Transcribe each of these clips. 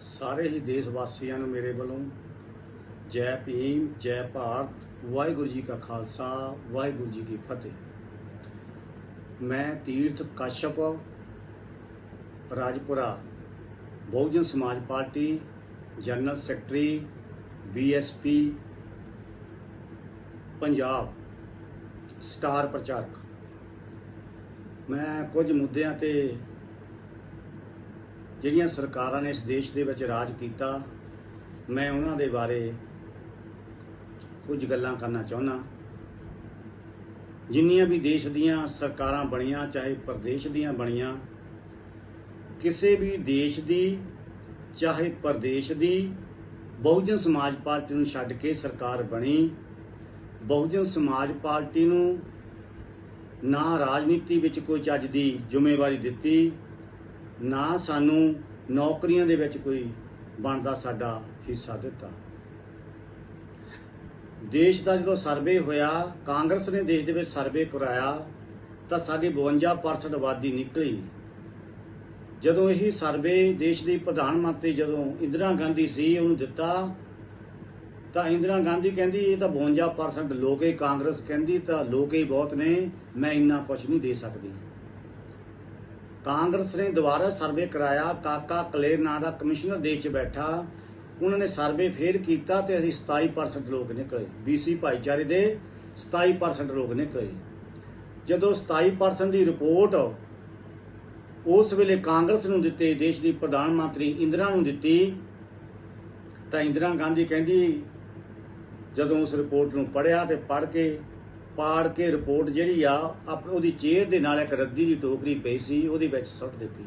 ਸਾਰੇ ਹੀ ਦੇਸ਼ ਵਾਸੀਆਂ ਨੂੰ ਮੇਰੇ ਵੱਲੋਂ ਜੈ ਭੀਮ, ਜੈ ਭਾਰਤ, ਵਾਹਿਗੁਰੂ ਜੀ ਕਾ ਖਾਲਸਾ, ਵਾਹਿਗੁਰੂ ਜੀ ਕੀ ਫਤਿਹ। ਮੈਂ ਤੀਰਥ Kashyap, Rajpura, Bahujan Samaj party, general secretary BSP Punjab, star ਪ੍ਰਚਾਰਕ। ਮੈਂ ਕੁਝ ਮੁੱਦਿਆਂ ਤੇ ਜਿਹੜੀਆਂ ਸਰਕਾਰਾਂ ਨੇ ਇਸ ਦੇਸ਼ ਦੇ ਵਿੱਚ ਰਾਜ ਕੀਤਾ, ਮੈਂ ਉਹਨਾਂ ਦੇ ਬਾਰੇ ਕੁਝ ਗੱਲਾਂ ਕਰਨਾ ਚਾਹੁੰਦਾ। ਜਿੰਨੀਆਂ ਵੀ ਦੇਸ਼ ਦੀਆਂ ਸਰਕਾਰਾਂ ਬਣੀਆਂ, ਚਾਹੇ ਪ੍ਰਦੇਸ਼ ਦੀਆਂ ਬਣੀਆਂ, ਕਿਸੇ ਵੀ ਦੇਸ਼ ਦੀ, ਚਾਹੇ ਪ੍ਰਦੇਸ਼ ਦੀ, ਬਹੁਜਨ ਸਮਾਜ ਪਾਰਟੀ ਨੂੰ ਛੱਡ ਕੇ ਸਰਕਾਰ ਬਣੀ, ਬਹੁਜਨ ਸਮਾਜ ਪਾਰਟੀ ਨੂੰ ਨਾ ਰਾਜਨੀਤੀ ਵਿੱਚ ਕੋਈ ਚੱਜ ਦੀ ਜ਼ਿੰਮੇਵਾਰੀ ਦਿੱਤੀ ਨਾ ਸਾਨੂੰ ਨੌਕਰੀਆਂ ਦੇ ਵਿੱਚ ਕੋਈ ਬਣਦਾ ਸਾਡਾ ਹਿੱਸਾ ਦਿੱਤਾ। ਦੇਸ਼ ਦਾ ਜਦੋਂ ਸਰਵੇ ਹੋਇਆ, ਕਾਂਗਰਸ ਨੇ ਦੇਸ਼ ਦੇ ਵਿੱਚ ਸਰਵੇ ਕਰਾਇਆ, ਤਾਂ ਸਾਡੀ 52% ਆਬਾਦੀ ਨਿਕਲੀ। ਜਦੋਂ ਇਹ ਸਰਵੇ ਦੇਸ਼ ਦੀ ਪ੍ਰਧਾਨ ਮੰਤਰੀ ਜਦੋਂ ਇੰਦਰਾ ਗਾਂਧੀ ਸੀ, ਉਹਨੂੰ ਦਿੱਤਾ, ਤਾਂ ਇੰਦਰਾ ਗਾਂਧੀ ਕਹਿੰਦੀ, ਇਹ ਤਾਂ 52% ਲੋਕ ਹੀ ਕਾਂਗਰਸ ਕਹਿੰਦੀ, ਤਾਂ ਲੋਕ ਹੀ ਬਹੁਤ ਨੇ, ਮੈਂ ਇੰਨਾ ਕੁਝ ਨਹੀਂ ਦੇ ਸਕਦੀ। ਕਾਂਗਰਸ ਨੇ ਦੁਬਾਰਾ ਸਰਵੇ ਕਰਾਇਆ, ਕਾਕਾ ਕਲੇਰ ਨਾਂ ਦਾ ਕਮਿਸ਼ਨਰ ਦੇਸ਼ 'ਚ ਬੈਠਾ। ਉਹਨਾਂ ਨੇ ਸਰਵੇ ਫੇਰ ਕੀਤਾ ਤੇ ਅਸੀਂ 27% ਲੋਕ ਨਿਕਲੇ। BC ਭਾਈਚਾਰੇ ਦੇ 27% ਲੋਕ ਨਿਕਲੇ। ਜਦੋਂ 27% ਦੀ ਰਿਪੋਰਟ ਉਸ ਵੇਲੇ ਕਾਂਗਰਸ ਨੂੰ ਦਿੱਤੇ, ਦੇਸ਼ ਦੀ ਪ੍ਰਧਾਨ ਮੰਤਰੀ ਇੰਦਰਾ ਨੂੰ ਦਿੱਤੀ, ਤਾਂ ਇੰਦਰਾ ਗਾਂਧੀ ਕਹਿੰਦੀ, ਜਦੋਂ ਉਸ ਰਿਪੋਰਟ ਨੂੰ ਪੜ੍ਹਿਆ ਤੇ ਪੜ੍ਹ ਕੇ ਪਾੜ ਕੇ ਰਿਪੋਰਟ ਜਿਹੜੀ ਆ ਆਪ ਉਹਦੀ ਚੇਅਰ ਦੇ ਨਾਲ ਇੱਕ ਰੱਦੀ ਦੀ ਟੋਕਰੀ ਪਈ ਸੀ, ਉਹਦੇ ਵਿੱਚ ਸੁੱਟ ਦਿੱਤੀ।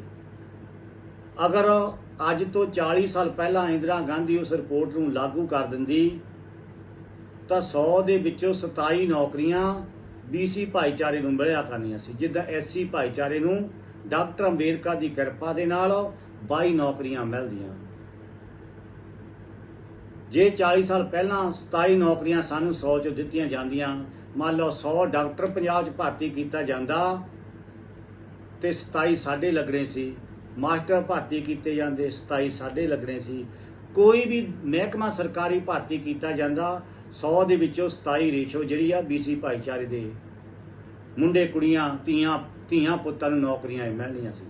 ਅਗਰ ਅੱਜ ਤੋਂ 40 ਸਾਲ ਪਹਿਲਾਂ ਇੰਦਰਾ ਗਾਂਧੀ ਉਸ ਰਿਪੋਰਟ ਨੂੰ ਲਾਗੂ ਕਰ ਦਿੰਦੀ, ਤਾਂ 100 ਦੇ ਵਿੱਚੋਂ 27 ਨੌਕਰੀਆਂ BC ਭਾਈਚਾਰੇ ਨੂੰ ਮਿਲਿਆ ਕਰਨੀਆਂ ਸੀ, ਜਿੱਦਾਂ SC ਭਾਈਚਾਰੇ ਨੂੰ ਡਾਕਟਰ ਅੰਬੇਦਕਰ ਦੀ ਕਿਰਪਾ ਦੇ ਨਾਲ 22 ਨੌਕਰੀਆਂ ਮਿਲਦੀਆਂ। ਜੇ 40 ਸਾਲ ਪਹਿਲਾਂ 27 ਨੌਕਰੀਆਂ ਸਾਨੂੰ 100 ਚ ਦਿੱਤੀਆਂ ਜਾਂਦੀਆਂ, ਮੰਨ ਲਓ 100 ਡਾਕਟਰ ਪੰਜਾਬ 'ਚ ਭਰਤੀ ਕੀਤਾ ਜਾਂਦਾ ਤੇ 27 ਸਾਡੇ ਲੱਗਣੇ ਸੀ, ਮਾਸਟਰ ਭਰਤੀ ਕੀਤੇ ਜਾਂਦੇ 27 ਸਾਡੇ ਲੱਗਣੇ ਸੀ। ਕੋਈ ਵੀ ਮਹਿਕਮਾ ਸਰਕਾਰੀ ਭਰਤੀ ਕੀਤਾ ਜਾਂਦਾ 100 ਦੇ ਵਿੱਚੋਂ 27 ਰੇਸ਼ੋ ਜਿਹੜੀ ਆ BC ਭਾਈਚਾਰੇ ਦੇ ਮੁੰਡੇ, ਕੁੜੀਆਂ, ਧੀਆਂ ਧੀਆਂ ਪੁੱਤਾਂ ਨੂੰ ਨੌਕਰੀਆਂ ਮਿਲਣੀਆਂ ਸੀ।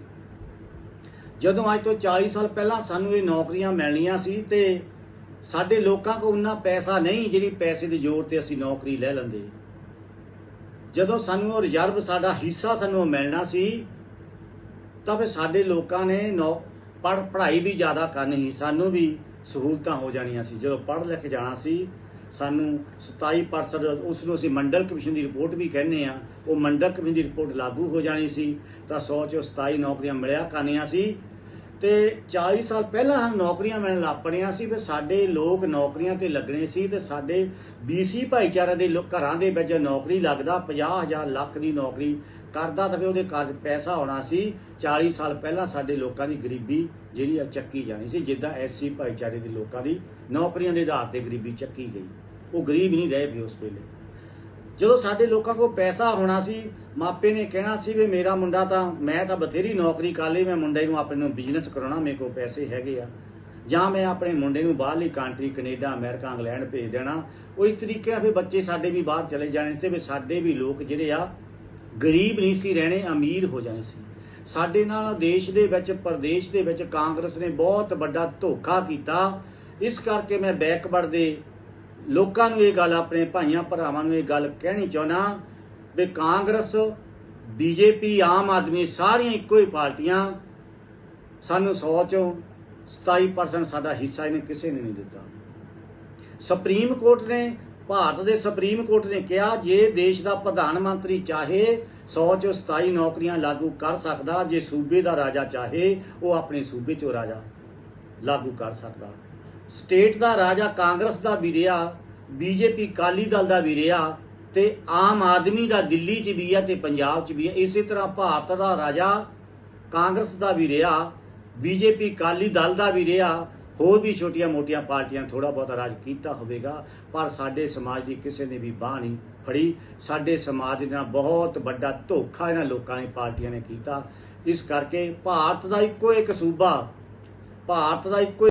ਜਦੋਂ ਅੱਜ ਤੋਂ 40 ਸਾਲ ਪਹਿਲਾਂ ਸਾਨੂੰ ਇਹ ਨੌਕਰੀਆਂ ਮਿਲਣੀਆਂ ਸੀ ਤੇ ਸਾਡੇ ਲੋਕਾਂ ਕੋਲ ਉਨਾ ਪੈਸਾ ਨਹੀਂ ਜਿਹੜੀ ਪੈਸੇ ਦੇ ਜ਼ੋਰ ਤੇ ਅਸੀਂ ਨੌਕਰੀ ਲੈ ਲੈਂਦੇ। ਜਦੋਂ ਸਾਨੂੰ ਉਹ ਰਿਜ਼ਰਵ ਸਾਡਾ ਹਿੱਸਾ ਸਾਨੂੰ ਉਹ ਮਿਲਣਾ ਸੀ, ਤਾਂ ਫਿਰ ਸਾਡੇ ਲੋਕਾਂ ਨੇ ਪੜ ਪੜ੍ਹਾਈ ਵੀ ਜ਼ਿਆਦਾ ਕਰਨੀ ਸੀ। ਸਾਨੂੰ ਵੀ ਸਹੂਲਤਾਂ ਹੋ ਜਾਣੀਆਂ ਸੀ। ਜਦੋਂ ਪੜ੍ਹ ਲਿਖ ਜਾਣਾ ਸੀ, ਸਾਨੂੰ 27% ਉਸ ਨੂੰ ਅਸੀਂ ਮੰਡਲ ਕਮਿਸ਼ਨ ਦੀ ਰਿਪੋਰਟ ਵੀ ਕਹਿੰਦੇ ਆ ਉਹ ਮੰਡਲ ਕਮਿਸ਼ਨ ਦੀ ਰਿਪੋਰਟ ਲਾਗੂ ਹੋ ਜਾਣੀ ਸੀ, ਤਾਂ 100 ਚੋਂ 27 ਨੌਕਰੀਆਂ ਮਿਲਿਆ ਕਰਨੀਆਂ ਸੀ। ਤੇ 40 ਸਾਲ ਪਹਿਲਾਂ ਹਨ ਨੌਕਰੀਆਂ ਮਿਲਣ ਲੱਗ ਪੜੀਆਂ ਸੀ ਤੇ ਸਾਡੇ ਲੋਕ ਨੌਕਰੀਆਂ ਤੇ ਲੱਗਣੇ ਸੀ ਤੇ ਸਾਡੇ BC ਭਾਈਚਾਰੇ ਦੇ ਲੋਕ ਘਰਾਂ ਦੇ ਵਿੱਚ ਨੌਕਰੀ ਲੱਗਦਾ 50000 ਲੱਖ ਦੀ ਨੌਕਰੀ ਕਰਦਾ ਤਾਂ ਫਿਰ ਉਹਦੇ ਘਰ ਪੈਸਾ ਹੋਣਾ ਸੀ। 40 ਸਾਲ ਪਹਿਲਾਂ ਸਾਡੇ ਲੋਕਾਂ ਦੀ ਗਰੀਬੀ ਜਿਹੜੀ ਆ ਚੱਕੀ ਜਾਣੀ ਸੀ, ਜਿੱਦਾਂ SC ਭਾਈਚਾਰੇ ਦੇ ਲੋਕਾਂ ਦੀ ਨੌਕਰੀਆਂ ਦੇ ਆਧਾਰ ਤੇ ਗਰੀਬੀ ਚੱਕੀ ਗਈ। ਉਹ ਗਰੀਬ ਨਹੀਂ ਰਹੇ ਵੀ ਉਸ ਵੇਲੇ। ਜਦੋਂ ਸਾਡੇ ਲੋਕਾਂ ਕੋਲ ਪੈਸਾ ਹੋਣਾ ਸੀ, ਮਾਪੇ ਨੇ ਕਹਿਣਾ ਸੀ ਵੀ ਮੇਰਾ ਮੁੰਡਾ ਤਾਂ, ਮੈਂ ਤਾਂ ਬਥੇਰੀ ਨੌਕਰੀ ਕਰ ਲਈ, ਮੈਂ ਮੁੰਡੇ ਨੂੰ ਆਪਣੇ ਨੂੰ ਬਿਜ਼ਨਸ ਕਰਾਉਣਾ, ਮੇਰੇ ਕੋਲ ਪੈਸੇ ਹੈਗੇ ਆ। ਜਾਂ ਮੈਂ ਆਪਣੇ ਮੁੰਡੇ ਨੂੰ ਬਾਹਰਲੀ ਕੰਟਰੀ ਕੈਨੇਡਾ, ਅਮਰੀਕਾ, ਇੰਗਲੈਂਡ ਭੇਜ ਦੇਣਾ। ਉਹ ਇਸ ਤਰੀਕੇ ਨਾਲ ਫਿਰ ਬੱਚੇ ਸਾਡੇ ਵੀ ਬਾਹਰ ਚਲੇ ਜਾਣੇ ਸੀ ਤੇ ਵੀ ਸਾਡੇ ਵੀ ਲੋਕ ਜਿਹੜੇ ਆ, ਗਰੀਬ ਨਹੀਂ ਸੀ ਰਹਿਣੇ, ਅਮੀਰ ਹੋ ਜਾਣੇ ਸੀ। ਸਾਡੇ ਨਾਲ ਦੇਸ਼ ਦੇ ਵਿੱਚ, ਪ੍ਰਦੇਸ਼ ਦੇ ਵਿੱਚ ਕਾਂਗਰਸ ਨੇ ਬਹੁਤ ਵੱਡਾ ਧੋਖਾ ਕੀਤਾ। ਇਸ ਕਰਕੇ ਮੈਂ ਬੈਕਵਰਡ ਦੇ ਲੋਕਾਂ ਨੂੰ ਇਹ ਗੱਲ, ਆਪਣੇ ਭਾਈਆਂ ਭਰਾਵਾਂ ਨੂੰ ਇਹ ਗੱਲ ਕਹਿਣੀ ਚਾਹੁੰਦਾ ਵੀ ਕਾਂਗਰਸ, ਬੀਜੇਪੀ, ਆਮ ਆਦਮੀ ਸਾਰੀਆਂ ਇੱਕੋ ਹੀ ਪਾਰਟੀਆਂ ਸਾਨੂੰ 100 ਚੋਂ 27% ਸਾਡਾ ਹਿੱਸਾ ਇਹਨੇ ਕਿਸੇ ਨੇ ਨਹੀਂ ਦਿੱਤਾ। ਸੁਪਰੀਮ ਕੋਰਟ ਨੇ, ਭਾਰਤ ਦੇ ਸੁਪਰੀਮ ਕੋਰਟ ਨੇ ਕਿਹਾ, ਜੇ ਦੇਸ਼ ਦਾ ਪ੍ਰਧਾਨ ਮੰਤਰੀ ਚਾਹੇ 100 ਚੋਂ 27 ਨੌਕਰੀਆਂ ਲਾਗੂ ਕਰ ਸਕਦਾ, ਜੇ ਸੂਬੇ ਦਾ ਰਾਜਾ ਚਾਹੇ, ਉਹ ਆਪਣੇ ਸੂਬੇ ਚੋਂ ਰਾਜਾ ਲਾਗੂ ਕਰ ਸਕਦਾ। ਸਟੇਟ ਦਾ ਰਾਜਾ ਕਾਂਗਰਸ ਦਾ ਵੀ ਰਿਹਾ। ਬੀਜੇਪੀ ਕਾਲੀ ਦਲ ਦਾ ਵੀ ਰਿਹਾ ਤੇ ਆਮ ਆਦਮੀ ਦਾ ਦਿੱਲੀ 'ਚ ਵੀ ਆ ਤੇ ਪੰਜਾਬ 'ਚ ਵੀ ਆ। ਇਸੇ ਤਰ੍ਹਾਂ ਭਾਰਤ ਦਾ ਰਾਜਾ, ਕਾਂਗਰਸ ਦਾ ਵੀ ਰਿਹਾ, ਬੀਜੇਪੀ ਕਾਲੀ ਦਲ ਦਾ ਵੀ ਰਿਹਾ, ਹੋਰ ਵੀ ਛੋਟੀਆਂ-ਮੋਟੀਆਂ ਪਾਰਟੀਆਂ ਥੋੜਾ ਬਹੁਤਾ ਰਾਜ ਕੀਤਾ ਹੋਵੇਗਾ, ਪਰ ਸਾਡੇ ਸਮਾਜ ਦੀ ਕਿਸੇ ਨੇ ਵੀ ਬਾਹ ਨਹੀਂ ਫੜੀ। ਸਾਡੇ ਸਮਾਜ ਨਾਲ ਬਹੁਤ ਵੱਡਾ ਧੋਖਾ ਇਹਨਾਂ ਲੋਕਾਂ ਨੇ, ਪਾਰਟੀਆਂ ਨੇ ਕੀਤਾ। ਇਸ ਕਰਕੇ ਭਾਰਤ ਦਾ ਇੱਕੋ ਇੱਕ ਸੂਬਾ, ਭਾਰਤ ਦਾ ਇੱਕੋ